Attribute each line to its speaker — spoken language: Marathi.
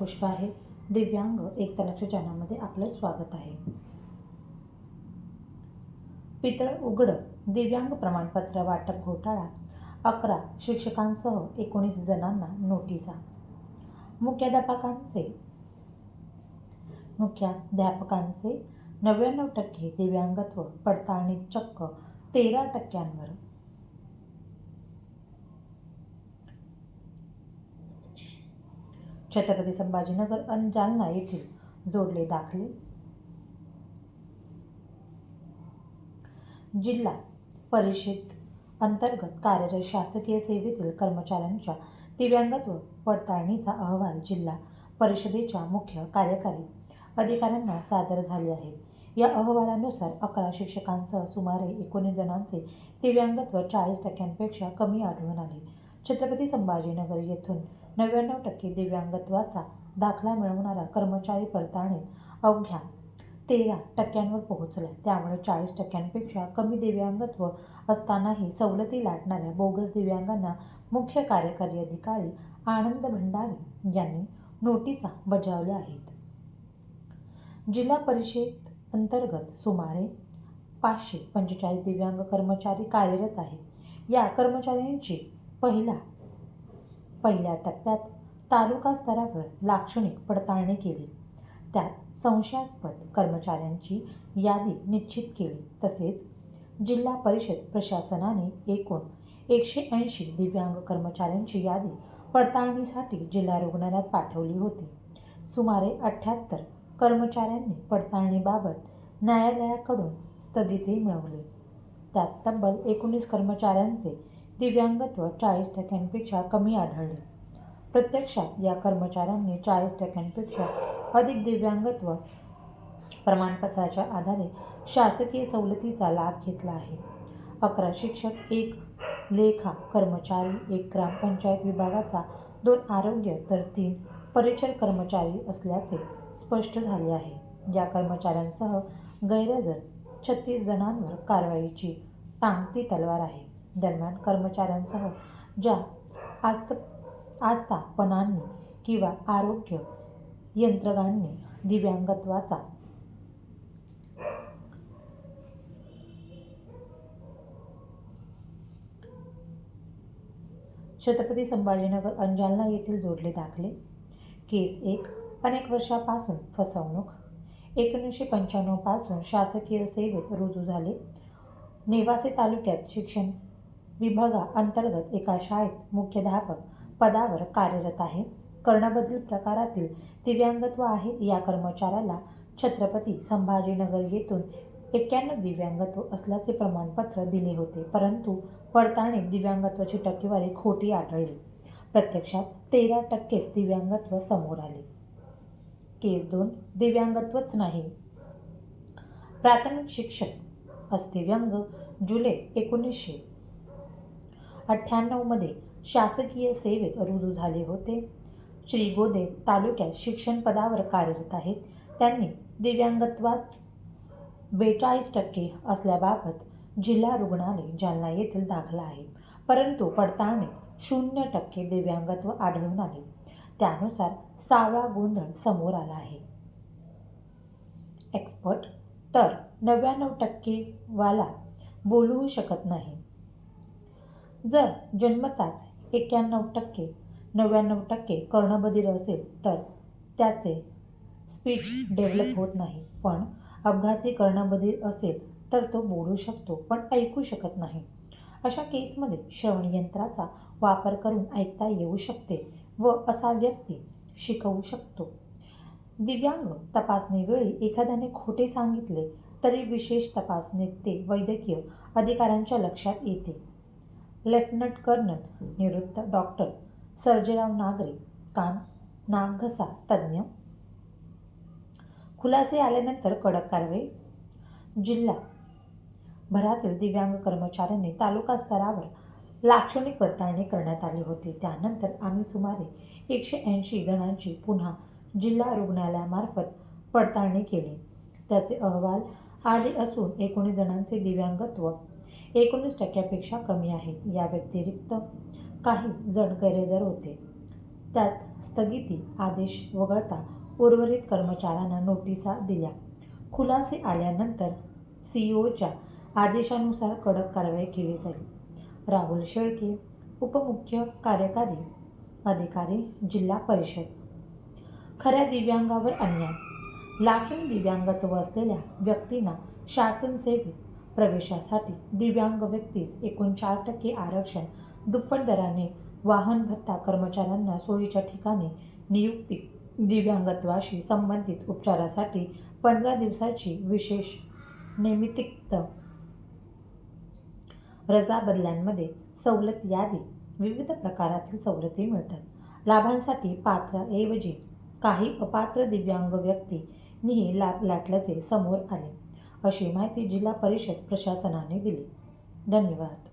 Speaker 1: पुष्पा आहे. दिव्यांग एक लक्ष चॅनलमध्ये आपलं स्वागत आहे. पितळ उघड दिव्यांग प्रमाणपत्र वाटप घोटाळा. अकरा शिक्षकांसह एकोणीस जणांना नोटिसा. मुख्याध्यापकांचे मुख्याध्यापकांचे नव्याण्णव टक्के दिव्यांगत्व पडताळणी चक्क. तेरा टक्क्यांवर छत्रपती संभाजीनगर आणि जालना येथील जोडले दाखले. जिल्हा परिषद अंतर्गत कार्यरत शासकीय सेवेतील कर्मचाऱ्यांच्या दिव्यांगत्व पडताळणीचा अहवाल जिल्हा परिषदेच्या मुख्य कार्यकारी अधिकाऱ्यांना सादर झाले आहे या अहवालानुसार अकरा शिक्षकांसह सुमारे एकोणीस जणांचे दिव्यांगत्व चाळीस टक्क्यांपेक्षा कमी आढळून आले. छत्रपती संभाजीनगर येथून नव्याण्णव टक्के दिव्यांगत्वाचा दाखला मिळवणारा कर्मचारी पडताळणीत अवघ्या तेरा टक्क्यांवर पोहोचला त्यामुळे चाळीस टक्क्यांपेक्षा कमी दिव्यांगत्व असतानाही सवलती लाटणाऱ्या बोगस दिव्यांगांना मुख्य कार्यकारी अधिकारी आनंद भंडारी यांनी नोटिसा बजावल्या आहेत. जिल्हा परिषद अंतर्गत सुमारे पाचशे पंचेचाळीस दिव्यांग कर्मचारी कार्यरत आहेत. या कर्मचाऱ्यांची पहिला पहिल्या टप्प्यात तालुका स्तरावर लाक्षणिक पडताळणी केली. त्यात संशयास्पद कर्मचाऱ्यांची यादी निश्चित केली. तसेच जिल्हा परिषद प्रशासनाने एकूण एकशे ऐंशी दिव्यांग कर्मचाऱ्यांची यादी पडताळणीसाठी जिल्हा रुग्णालयात पाठवली होती. सुमारे अठ्ठ्याहत्तर कर्मचाऱ्यांनी पडताळणीबाबत न्यायालयाकडून स्थगिती मिळवली. त्यात तब्बल एकोणीस कर्मचाऱ्यांचे दिव्यांगत्व चाळीस टक्क्यांपेक्षा कमी आढळले. प्रत्यक्षात या कर्मचाऱ्यांनी चाळीस टक्क्यांपेक्षा अधिक दिव्यांगत्व प्रमाणपत्राच्या आधारे शासकीय सवलतीचा लाभ घेतला आहे. अकरा शिक्षक एक लेखा कर्मचारी एक ग्रामपंचायत विभागाचा दोन आरोग्य तर तीन परिचर कर्मचारी असल्याचे स्पष्ट झाले आहे. या कर्मचाऱ्यांसह गैरहजर छत्तीस जणांवर कारवाईची टांगती तलवार आहे. दरम्यान कर्मचाऱ्यांसह ज्या आस्त आस्थापनांनी किंवा आरोग्य यंत्रणांनी दिव्यांगत्वाचा छत्रपती संभाजीनगर अंजालना येथील जोडले दाखले. केस एक अनेक वर्षापासून फसवणूक. एकोणीसशे पंच्याण्णवपासून शासकीय सेवेत रुजू झाले. नेवासे तालुक्यात शिक्षण विभागाअंतर्गत एका शाळेत मुख्याध्यापक पदावर कार्यरत आहे. कर्णबदल प्रकारातील दिव्यांगत्व आहे. या कर्मचाऱ्याला छत्रपती संभाजीनगर येथून एक्क्याण्णव दिव्यांगत्व असल्याचे प्रमाणपत्र दिले होते परंतु पडताळणीत दिव्यांगत्वाची टक्केवारी खोटी आढळली. प्रत्यक्षात तेरा टक्केच दिव्यांगत्व समोर आले. केस दोन दिव्यांगत्वच नाही. प्राथमिक शिक्षक अस्थिव्यंग जुलै एकोणीसशे अठ्ठ्याण्णवमध्ये शासकीय सेवेत रुजू झाले होते. श्रीगोंदे तालुक्यात शिक्षण पदावर कार्यरत आहेत. त्यांनी दिव्यांगत्वाच बेचाळीस टक्के असल्याबाबत जिल्हा रुग्णालय जालना येथील दाखला आहे. परंतु पडताळणीत शून्य टक्के दिव्यांगत्व आढळून आले. त्यानुसार सावळा गोंधळ समोर आला आहे. एक्सपर्ट तर नव्याण्णव टक्केवाला बोलू शकत नाही. जर जन्मताच एक्क्याण्णव टक्के नव्याण्णव टक्के कर्णबधीर असेल तर त्याचे स्पीच डेव्हलप होत नाही. पण अपघाती कर्णबधीर असेल तर तो बोलू शकतो पण ऐकू शकत नाही. अशा केसमध्ये श्रवणयंत्राचा वापर करून ऐकता येऊ शकते व असा व्यक्ती शिकवू शकतो. दिव्यांग तपासणीवेळी एखाद्याने खोटे सांगितले तरी विशेष तपासणीत ते वैद्यकीय अधिकाऱ्यांच्या लक्षात येते. लेफ्टनंट कर्नल निवृत्त डॉक्टर सर्जेराव नागरे कान नाक घसा तज्ज्ञ खुलासे आल्यानंतर कडक कारवाई. जिल्हा भरातील दिव्यांग कर्मचाऱ्यांनी तालुका स्तरावर लाक्षणिक पडताळणी करण्यात आली होती. त्यानंतर आम्ही सुमारे एकशे ऐंशी जणांची पुन्हा जिल्हा रुग्णालयामार्फत पडताळणी केली. त्याचे अहवाल आले असून एकोणीस जणांचे दिव्यांगत्व एकोणीस टक्क्यापेक्षा कमी आहेत. या व्यतिरिक्त काही जण गैरहजर होते. त्यात स्थगिती आदेश वगळता उर्वरित कर्मचाऱ्यांना नोटिसा दिल्या. खुलासे आल्यानंतर सीईओच्या आदेशानुसार कडक कारवाई केली जाईल. राहुल शेळके उपमुख्य कार्यकारी अधिकारी जिल्हा परिषद. खऱ्या दिव्यांगावर अन्याय. लाक्षणिक दिव्यांगत्व असलेल्या व्यक्तींना शासन सेवेत प्रवेशासाठी दिव्यांग व्यक्तीस एकूण चार टक्के आरक्षण दुप्पट दराने वाहन भत्ता कर्मचाऱ्यांना सोयीच्या ठिकाणी नियुक्ती दिव्यांगत्वाशी संबंधित उपचारासाठी पंधरा दिवसाची विशेष नैमित्तिक रजा बदल्यांमध्ये सवलत यादी विविध प्रकारातील सवलती मिळतात. लाभांसाठी पात्राऐवजी काही अपात्र दिव्यांग व्यक्तींनीही लाभ लाटल्याचे समोर आले. अशी माहिती जिल्हा परिषद प्रशासनाने दिली. धन्यवाद.